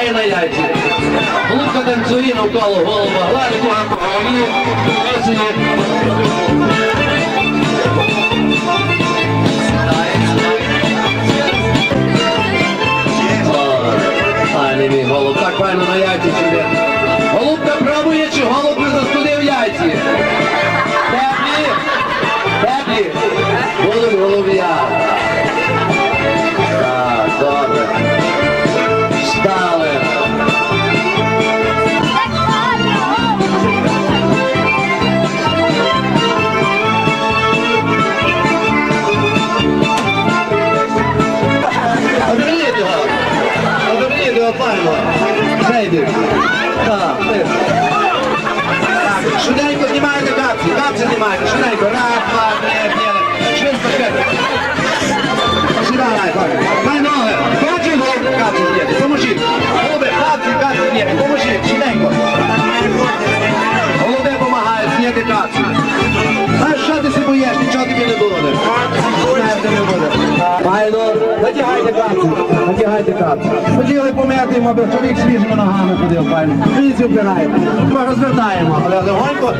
лягає на яйці. Голубка танцює навколо голова, гладить по голові, працює. Голуб, так файно на яйці Його. Зайди. Так. Так, швиденько знімайте капці. Капці знімайте. Швиденько. Раз, два, три, три. Швидко, швидко. Сідай, файно. Дай ноги. Бачиш, голуб, капці зняти. Поможіть. Голуби, капці, капці зняти. Поможіть. Швиденько. Голуби допомагають зняти капці. Знаєш, що ти си боїш? Нічого тобі не буде. Файно. Натягайте капці. Натягайте капці. Йому, аби чоловік свіжими ногами ходив, файно. Звідси вбираємо. Ми розвертаємо, але легонько.